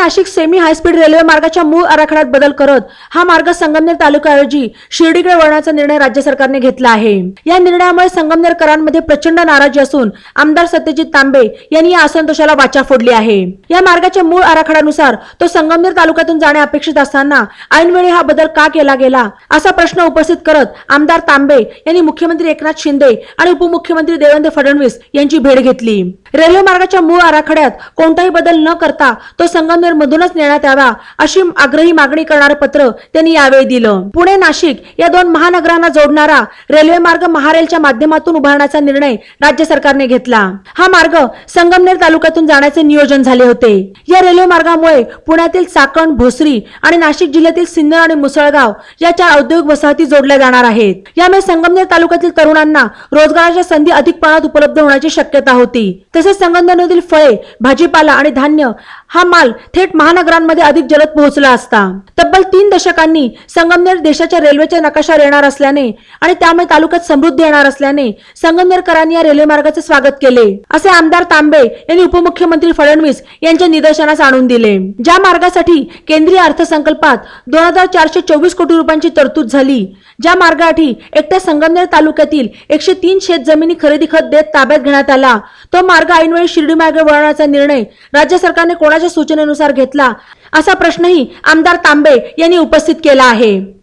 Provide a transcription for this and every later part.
Nashik semi high speed railway मार्गाच्या मूळ आराखड्यात बदल करत हा मार्ग संगमनेर तालुक्याऐवजी शिर्डीकडे वळण्याचा निर्णय राज्य सरकारने घेतला आहे. या निर्णयामुळे संगमनेरकरांमध्ये प्रचंड नाराजी असून आमदार सत्यजित तांबे यांनी या असंतोषाला वाचा फोडली आहे. या मार्गाच्या मूळ आराखड्यानुसार तो संगमनेर तालुक्यातून जाणे अपेक्षित असताना ऐनवेळी हा बदल का केला गेला असा प्रश्न उपस्थित करत आमदार तांबे यांनी मुख्यमंत्री एकनाथ शिंदे आणि उपमुख्यमंत्री देवेंद्र फडणवीस यांची भेट घेतली. रेल्वे मार्गाच्या मूळ आराखड्यात कोणताही बदल न करता तो संगमनेर मधूनच नेण्यात यावा अशी आग्रही मागणी करणारं पत्र त्यांनी यावेळी दिलं. पुणे नाशिक या दोन महानगरांना जोडणारा रेल्वे मार्ग महारेलच्या माध्यमातून उभारण्याचा निर्णय राज्य सरकारने घेतला. हा मार्ग संगमनेर तालुक्यातून जाण्याचे नियोजन झाले होते. या रेल्वे मार्गामुळे पुण्यातील चाकण भोसरी आणि नाशिक जिल्ह्यातील सिन्नर आणि मुसळगाव या चार औद्योगिक वसाहती जोडल्या जाणार आहेत. यामुळे संगमनेर तालुक्यातील तरुणांना रोजगाराच्या संधी अधिक प्रमाणात उपलब्ध होण्याची शक्यता होती. तसेच संगमनेरमधील फळे भाजीपाला आणि धान्य हा माल थेट महानगरांमध्ये अधिक जलद पोहोचला असता. तब्बल तीन दशकांनी संगमनेर देशाच्या रेल्वेच्या नकाशावर येणार असल्याने आणि त्यामुळे तालुक्यात समृद्धी येणार असल्याने संगमनेरकरांनी या रेल्वे मार्गाचे स्वागत केले. असे आमदार तांबे यांनी उपमुख्यमंत्री फडणवीस यांच्या निदर्शनास आणून दिले. ज्या मार्गासाठी केंद्रीय अर्थसंकल्पात दोन हजार चारशे चोवीस कोटी रुपयांची तरतूद झाली ज्या मार्गासाठी एकट्या संगमनेर तालुक्यातील एकशे तीन शेत जमिनी खरेदी खत देत ताब्यात घेण्यात आला तो मार्ग ऐनवेळी शिर्डी मार्ग वळवण्याचा निर्णय राज्य सरकारने कोणाच्या सूचनेनुसार घेतला असा प्रश्नही आमदार तांबे यांनी उपस्थित केला आहे.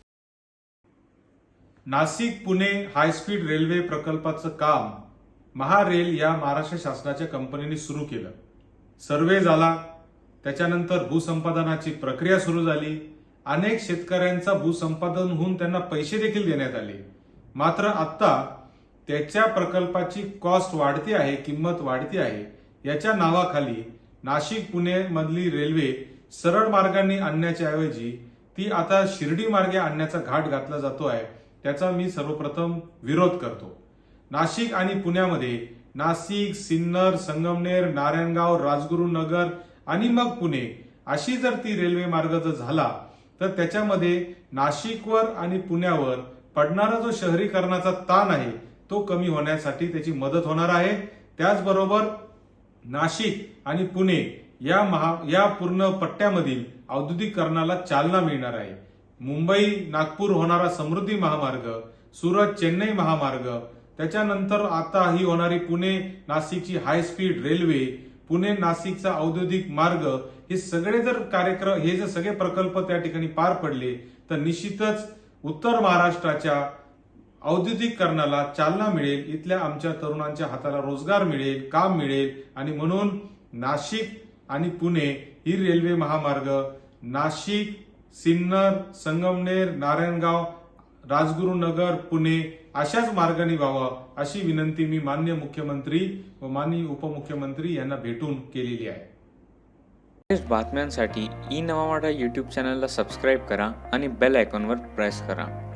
नाशिक पुणे हायस्पीड रेल्वे प्रकल्पाचं काम महारेल या महाराष्ट्र शासनाच्या कंपनीने सुरू केलं. सर्वे झाला. त्याच्यानंतर भूसंपादनाची प्रक्रिया सुरू झाली. अनेक शेतकऱ्यांचा भूसंपादन होऊन त्यांना पैसे देखील देण्यात आले. मात्र आता त्याच्या प्रकल्पाची कॉस्ट वाढती आहे किंमत वाढती आहे. याच्या नावाखाली नाशिक पुणे मधली रेल्वे सरळ मार्गाने आणण्याच्या ऐवजी ती आता शिर्डी मार्गे आणण्याचा घाट घातला जातो आहे त्याचा मी सर्वप्रथम विरोध करतो. नाशिक आणि पुण्यामध्ये नाशिक सिन्नर संगमनेर नारायणगाव राजगुरुनगर आणि मग पुणे अशी जर ती रेल्वे मार्ग जर झाला तर त्याच्यामध्ये नाशिकवर आणि पुण्यावर पडणारा जो शहरीकरणाचा ताण आहे तो कमी होण्यासाठी त्याची मदत होणार आहे. त्याचबरोबर नाशिक आणि पुणे या महा या पूर्ण पट्ट्यामधील औद्योगिकरणाला चालना मिळणार आहे. मुंबई नागपूर होणारा समृद्धी महामार्ग सुरत चेन्नई महामार्ग त्याच्यानंतर आता ही होणारी पुणे नाशिकची हाय स्पीड रेल्वे पुणे नाशिकचा औद्योगिक मार्ग हे सगळे जर कार्यक्रम हे जर सगळे प्रकल्प त्या ठिकाणी पार पडले तर निश्चितच उत्तर महाराष्ट्राच्या औद्योगिकरणाला चालना मिळेल इथल्या आमच्या तरुणांच्या हाताला रोजगार मिळेल काम मिळेल आणि म्हणून नाशिक आणि पुणे ही रेल्वे महामार्ग नाशिक सिन्नर संगमनेर नारायणगाव राजगुरुनगर पुणे अशाच मार्गाने व्हावं अशी विनंती मी मान्य मुख्यमंत्री व माननीय उपमुख्यमंत्री यांना भेटून केलेली आहे. लेटेस्ट बातम्यांसाठी ई नवा यूट्यूब चॅनलला सबस्क्राईब करा आणि बेल आयकॉनवर प्रेस करा.